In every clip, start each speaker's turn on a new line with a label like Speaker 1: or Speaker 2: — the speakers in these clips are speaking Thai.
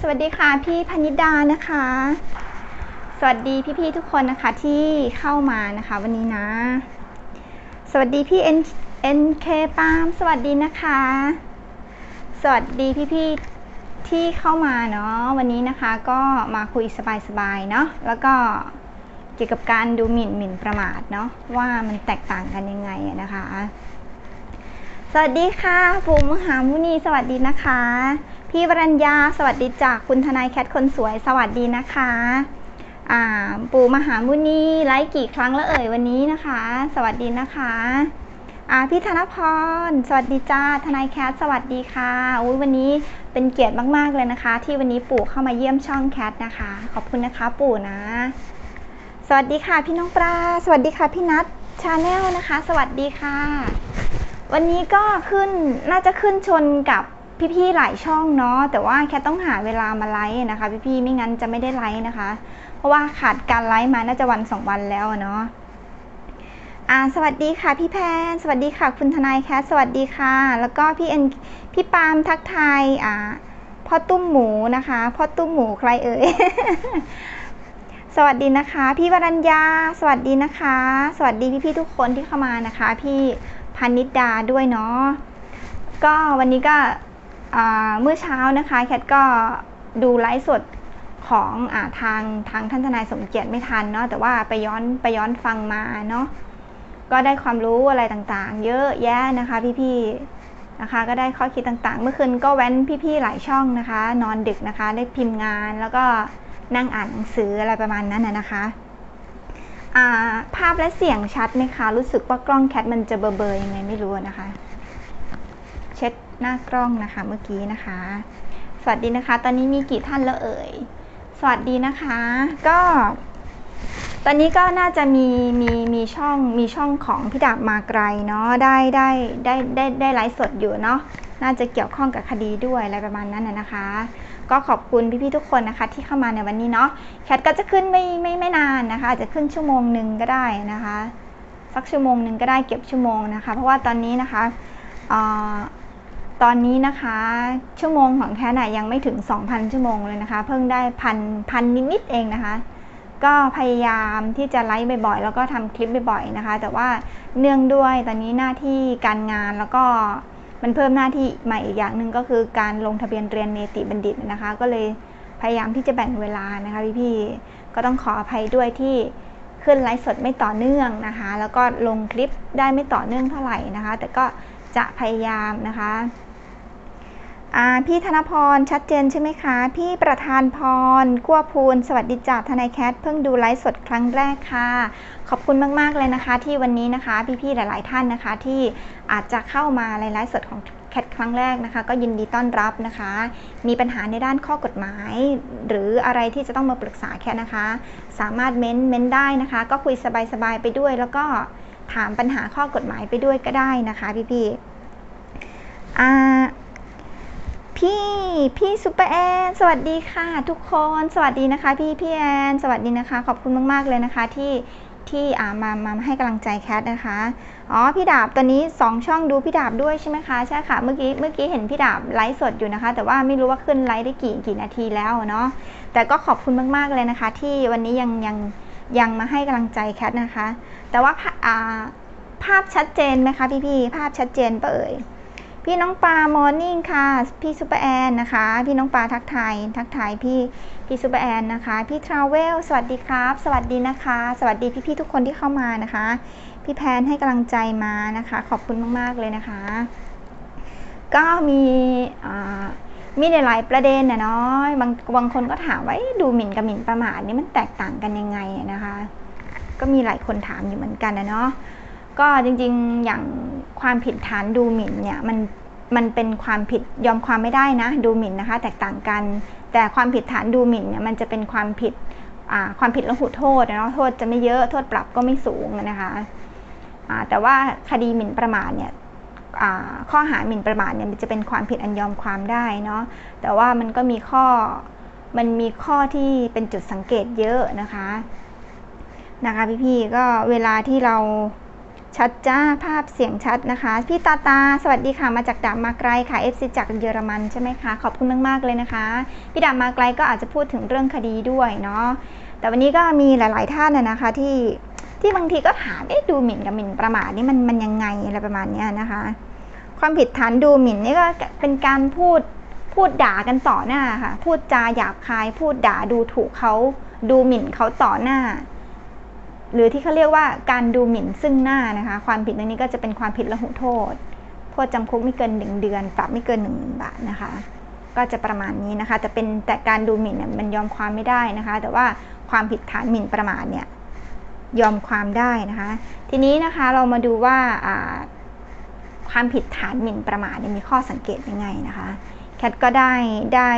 Speaker 1: สวัสดีค่ะพี่พนิดานะคะ สวัสดีพี่ๆทุกคนนะคะที่เข้ามานะคะวันนี้นะ สวัสดีพี่ N NK ปามสวัสดีนะคะ สวัสดีพี่ๆที่เข้ามาเนาะวันนี้นะคะก็มาคุยสบายๆเนาะแล้วก็เกี่ยวกับการดูหมิ่นหมิ่นประมาทเนาะว่ามันแตกต่างกันยังไงนะคะ สวัสดีค่ะปู่มหามุนีสวัสดีนะคะ พี่วรัญญาสวัสดีจากคุณทนายแคทคนสวยสวัสดีนะคะอ่าปู่มหามุนีไลฟ์กี่ครั้งแล้วเอ่ยวันนี้นะคะ สวัสดีนะคะอ่าพี่ธนพร สวัสดีจ้าทนายแคทสวัสดีค่ะอุ้ยวันนี้เป็นเกียรติมากๆเลยนะคะ ที่วันนี้ปู่เข้ามาเยี่ยมช่องแคทนะคะ ขอบคุณนะคะปู่นะ สวัสดีค่ะพี่น้องปลาสวัสดีค่ะพี่นัทชาแนลนะคะ สวัสดีค่ะ วันนี้ก็ขึ้นน่าจะขึ้นชนกับพี่ๆหลายช่องเนาะแต่ว่าแค่ต้องหาเวลามาไลฟ์นะคะ พี่ๆไม่งั้นจะไม่ได้ไลฟ์นะคะ เพราะว่าขาดการไลฟ์มาน่าจะวันสองวันแล้วเนาะอ่าสวัสดีค่ะพี่แพนสวัสดีค่ะ คุณทนายแคสสวัสดีค่ะ แล้วก็พี่เอ็นพี่ปาล์มทักทายอ่าพ่อตุ้มหมูนะคะพ่อตุ้มหมูใครเอ่ยสวัสดีนะคะ พี่วรัญญา สวัสดีนะคะ สวัสดีพี่ๆทุกคนที่เข้ามานะคะ พี่ พานิดาด้วยเนาะก็วันนี้ก็เมื่อเช้านะคะแคทก็ดูไลฟ์สดของอทางทางท่านทนายสมเกียรติไม่ทันเนาะแต่ว่าไปย้อนไปย้อนฟังมาเนาะก็ได้ความรู้อะไรต่างๆ เยอะแยะนะคะพี่ๆนะคะ ก็ได้ข้อคิดต่างๆ เมื่อคืนก็แว้นพี่ๆหลายช่องนะคะ นอนดึกนะคะ ได้พิมพ์งานแล้วก็นั่งอ่านหนังสืออะไรประมาณนั้นนะคะ ภาพและเสียงชัดไหมคะ รู้สึกว่ากล้องแคทมันจะเบอร์ๆยังไงไม่รู้นะคะ เช็ดหน้ากล้องนะคะเมื่อกี้นะคะ สวัสดีนะคะ ตอนนี้มีกี่ท่านแล้วเอ่ย สวัสดีนะคะ ก็ ตอนนี้ก็น่าจะมีมีมีช่องมีช่องของพี่ดาบมาไกลเนาะได้ได้ได้ได้ได้ไลฟ์สดอยู่เนาะน่าจะเกี่ยวข้องกับคดีด้วยอะไรประมาณนั้นนะคะ ก็ขอบคุณพี่ๆทุกคนนะคะ ที่เข้ามาในวันนี้เนาะแคทก็จะขึ้นไม่ไม่ไม่นานนะคะ อาจจะขึ้นชั่วโมงหนึ่งก็ได้นะคะ สักชั่วโมงหนึ่งก็ได้เก็บชั่วโมงนะคะ เพราะว่าตอนนี้นะคะตอนนี้นะคะ ชั่วโมงของแคทน่ะยังไม่ถึง 2,000 ชั่วโมงเลยนะคะ เพิ่งได้พันพันนิดๆเองนะคะก็พยายามที่จะไลฟ์บ่อยๆ แล้วก็ทำคลิปบ่อยๆ นะคะ แต่ว่าเนื่องด้วยตอนนี้หน้าที่การงานแล้วก็ มันเพิ่มหน้าที่ใหม่อีกอย่างหนึ่งก็คือการลงทะเบียนเรียนเนติบัณฑิตนะคะ ก็เลยพยายามที่จะแบ่งเวลานะคะพี่ๆก็ต้องขออภัยด้วยที่ขึ้นไลฟ์สดไม่ต่อเนื่องนะคะ แล้วก็ลงคลิปได้ไม่ต่อเนื่องเท่าไหร่นะคะ แต่ก็จะพยายามนะคะ พี่ธนพรชัดเจนใช่ไหมคะ พี่ประธานพรกัวพูนสวัสดีจากทนายแคทเพิ่งดูไลฟ์สดครั้งแรกค่ะ ขอบคุณมาก ๆ เลยนะคะ ที่วันนี้นะคะ พี่ ๆ หลาย ๆ ท่านนะคะ ที่อาจจะเข้ามาในไลฟ์สดของแคทครั้งแรกนะคะ ก็ยินดีต้อนรับนะคะ มีปัญหาในด้านข้อกฎหมาย หรืออะไรที่จะต้องมาปรึกษาแคทนะคะ สามารถเม้นเม้นได้นะคะ ก็คุยสบาย ๆ ไปด้วย แล้วก็ถามปัญหาข้อกฎหมายไปด้วยก็ได้นะคะ พี่ๆอ่า พี่พี่ซูเปอร์แอนสวัสดีค่ะ ทุกคนสวัสดีนะคะ พี่พี่แอนสวัสดีนะคะ ขอบคุณมาก ๆ เลยนะคะ ที่ที่อ่ามามาให้กำลังใจแคทนะคะอ๋อพี่ดาบตอนนี้ 2 ช่องดูพี่ดาบด้วยใช่ไหมคะใช่ค่ะเมื่อกี้เมื่อกี้เห็นพี่ดาบไลฟ์สดอยู่นะคะ แต่ว่าไม่รู้ว่าขึ้นไลฟ์ได้กี่กี่นาทีแล้วเนาะแต่ก็ขอบคุณมากๆเลยนะคะ ที่วันนี้ยังยังยังมาให้กำลังใจแคทนะคะ แต่ว่าอ่าภาพชัดเจนไหมคะพี่พี่ภาพชัดเจนเปเอ่ย พี่น้องปลามอร์นิ่งค่ะ พี่ซูเปอร์แอนนะคะ พี่น้องปลาทักทายทักทายพี่พี่ซูเปอร์แอนนะคะ พี่ทราเวลสวัสดีครับ สวัสดีนะคะ สวัสดีพี่ๆทุกคนที่เข้ามานะคะ พี่แพนให้กำลังใจมานะคะ ขอบคุณมากๆเลยนะคะ ก็มีมีหลายประเด็นนะเนาะบางบางคนก็ถามว่าดูหมิ่นกับหมิ่นประมาทนี่มันแตกต่างกันยังไงนะคะ ก็มีหลายคนถามอยู่เหมือนกันนะเนาะ ก็จริงๆอย่างความผิดฐานดูหมิ่นเนี่ยมันมันเป็นความผิดยอมความไม่ได้นะ ดูหมิ่นนะคะ แตกต่างกัน แต่ความผิดฐานดูหมิ่นเนี่ยมันจะเป็นความผิดความผิดละหุโทษเนาะโทษจะไม่เยอะโทษปรับก็ไม่สูงนะคะแต่ว่าคดีหมิ่นประมาทเนี่ยข้อหาหมิ่นประมาทเนี่ยมันจะเป็นความผิดอันยอมความได้เนาะแต่ว่ามันก็มีข้อมันมีข้อที่เป็นจุดสังเกตเยอะนะคะนะคะพี่ๆก็เวลาที่เรา ชัดจ้าภาพเสียงชัดนะคะ พี่ตาตา สวัสดีค่ะมาจากดาบมาไกลค่ะ FC จากเยอรมันใช่ไหมคะ ขอบคุณมาก ๆ เลยนะคะ พี่ดาบมาไกลก็อาจจะพูดถึงเรื่องคดีด้วยเนาะแต่วันนี้ก็มีหลาย ๆ ท่านนะคะที่ที่บางทีก็ถามเอ๊ะดูหมิ่นกับหมิ่นประมาทนี่มันมันยังไงอะไรประมาณนี้นะคะ ความผิดฐานดูหมิ่นนี่ก็เป็นการพูดพูดด่ากันต่อหน้าค่ะ พูดจาหยาบคาย พูดด่าดูถูกเขาดูหมิ่นเขาต่อหน้า หรือที่เขาเรียกว่าการดูหมิ่นซึ่งหน้านะคะ ความผิดตรงนี้ก็จะเป็นความผิดละหุโทษ โทษจำคุกไม่เกินหนึ่งเดือน ปรับไม่เกินหนึ่งหมื่นบาทนะคะ ก็จะประมาณนี้นะคะ แต่เป็นแต่การดูหมิ่นเนี่ยมันยอมความไม่ได้นะคะ แต่ว่าความผิดฐานหมิ่นประมาทเนี่ยยอมความได้นะคะ ทีนี้นะคะเรามาดูว่าความผิดฐานหมิ่นประมาทมีข้อสังเกตยังไงนะคะ แคทก็ได้ได้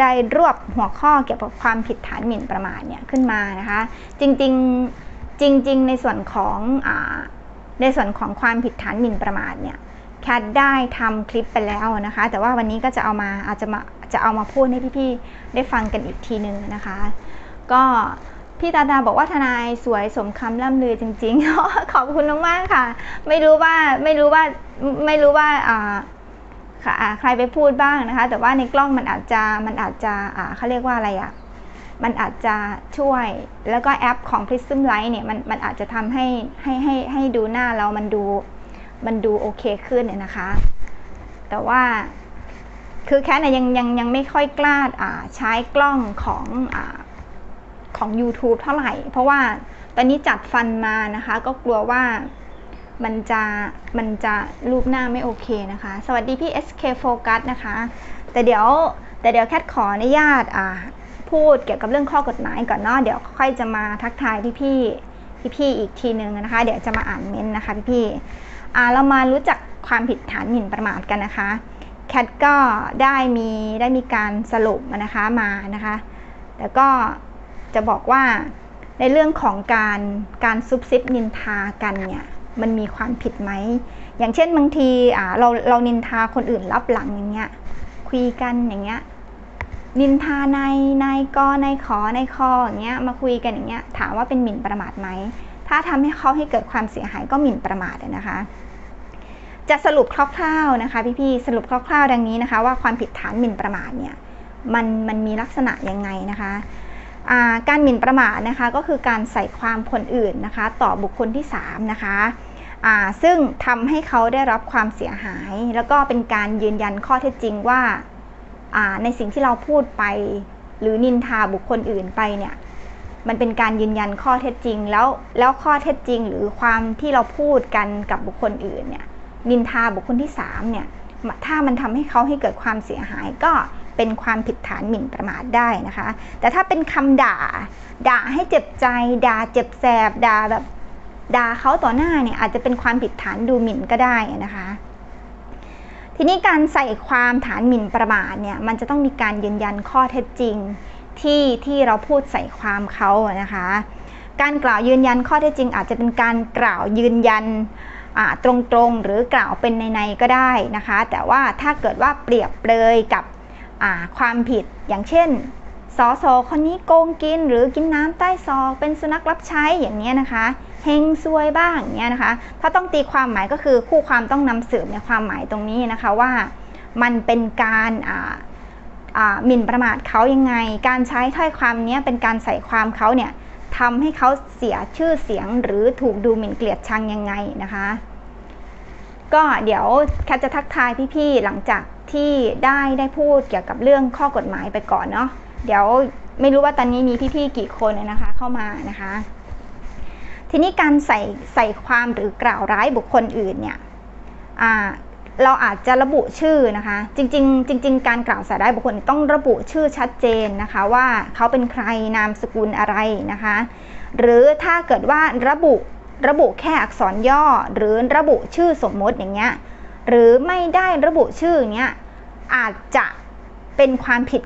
Speaker 1: ได้รวบหัวข้อเกี่ยวกับความผิดฐานหมิ่นประมาทเนี่ยขึ้นมานะคะ จริงๆจริง ๆ ในส่วนของอในส่วนของความผิดฐานหมิ่นประมาทเนี่ยแคทได้ทำคลิปไปแล้วนะคะ แต่ว่าวันนี้ก็จะเอามาอาจจะมาจะเอามาพูดให้พี่ๆได้ฟังกันอีกทีหนึ่งนะคะ ก็พี่ตาดาบอกว่าทนายสวยสมคำล่ำลือจริงๆ ขอบคุณมากๆค่ะ ไม่รู้ว่าไม่รู้ว่าไม่รู้ว่าอ่า ค่ะใครไปพูดบ้างนะคะ แต่ว่าในกล้องมันอาจจะมันอาจจะเขาเรียกว่าอะไรอะ่ะมันอาจจะช่วยแล้วก็แอปของ Prism Light เนี่ยมันมันอาจจะทำให้ให้ให้ให้ดูหน้าเรามันดูมันดูโอเคขึ้นเนี่ยนะคะ แต่ว่าคือแค่เนี่ยยังยังยังไม่ค่อยกล้าใช้กล้องของอของ YouTube เท่าไหร่ เพราะว่าตอนนี้จัดฟันมานะคะ ก็กลัวว่า มันจะมันจะรูปหน้าไม่โอเคนะคะ สวัสดีพี่ SK Focus นะคะ แต่เดี๋ยวแต่เดี๋ยวแคทขออนุญาตอ่าพูดเกี่ยวกับเรื่องข้อกฎหมายก่อนเนาะเดี๋ยวค่อยจะมาทักทายพี่พี่พี่พี่อีกทีนึงนะคะ เดี๋ยวจะมาอ่านเม้นต์นะคะพี่พี่อ่าเรามารู้จักความผิดฐานหมิ่นประมาทกันนะคะแคทก็ได้มีได้มีการสรุปนะคะมานะคะ แล้วก็จะบอกว่าในเรื่องของการการซุบซิบนินทากันเนี่ย มันมีความผิดไหม อย่างเช่นบางทีเราเรานินทาคนอื่นรับหลังอย่างเงี้ย คุยกันอย่างเงี้ย นินทานายนายกนายขอนายคออย่างเงี้ย มาคุยกันอย่างเงี้ย ถามว่าเป็นหมิ่นประมาทไหม ถ้าทำให้เขาให้เกิดความเสียหายก็หมิ่นประมาทนะคะ จะสรุปคร่าวๆนะคะพี่ๆ สรุปคร่าวๆ ดังนี้นะคะ ว่าความผิดฐานหมิ่นประมาทเนี่ย มันมันมีลักษณะยังไงนะคะ การหมิ่นประมาทนะคะก็คือการใส่ความคนอื่นนะคะ ต่อบุคคลที่3นะคะซึ่งทำให้เขาได้รับความเสียหาย แล้วก็เป็นการยืนยันข้อเท็จจริงว่าในสิ่งที่เราพูดไป หรือนินทาบุคคลอื่นไปเนี่ยมันเป็นการยืนยันข้อเท็จจริง แล้วแล้วข้อเท็จจริง หรือความที่เราพูดกันกับบุคคลอื่นเนี่ยนินทาบุคคลที่3เนี่ยถ้ามันทำให้เขาให้เกิดความเสียหายก็ เป็นความผิดฐานหมิ่นประมาทได้นะคะ แต่ถ้าเป็นคำด่า ด่าให้เจ็บใจ ด่าเจ็บแสบ ด่าแบบด่าเขาต่อหน้าเนี่ยอาจจะเป็นความผิดฐานดูหมิ่นก็ได้นะคะ ทีนี้การใส่ความฐานหมิ่นประมาทเนี่ยมันจะต้องมีการยืนยันข้อเท็จจริงที่ที่เราพูดใส่ความเขานะคะ การกล่าวยืนยันข้อเท็จจริง อาจจะเป็นการกล่าวยืนยันตรงๆ หรือกล่าวเป็นในๆก็ได้นะคะ แต่ว่าถ้าเกิดว่าเปรียบเปรยกับ ความผิดอย่างเช่นสอสอคนนี้โกงกินหรือกินน้ำใต้ซอกเป็นสุนัขรับใช้อย่างนี้นะคะเฮงซวยบ้างอย่างเงี้ยนะคะ ถ้าต้องตีความหมายก็คือคู่ความต้องนำสืบในความหมายตรงนี้นะคะว่ามันเป็นการหมิ่นประมาทเขายังไง การใช้ถ้อยความนี้เป็นการใส่ความเขาเนี่ยทำให้เขาเสียชื่อเสียงหรือถูกดูหมิ่นเกลียดชังยังไงนะคะ ก็เดี๋ยวแคทจะทักทายพี่ๆหลังจากที่ได้ได้พูดเกี่ยวกับเรื่องข้อกฎหมายไปก่อนเนาะเดี๋ยวไม่รู้ว่าตอนนี้มีพี่ๆกี่คนนะคะ เข้ามานะคะ ทีนี้การใส่ใส่ความหรือกล่าวร้ายบุคคลอื่นเนี่ยเราอาจจะระบุชื่อนะคะ จริง ๆ จริง ๆ การกล่าวใส่ร้ายบุคคลต้องระบุชื่อชัดเจนนะคะ ว่าเขาเป็นใครนามสกุลอะไรนะคะ หรือถ้าเกิดว่าระบุ ระบุแค่อักษรย่อ หรือระบุชื่อสมมติอย่างเงี้ยหรือไม่ได้ระบุชื่อเนี้ยอาจจะเป็นความผิด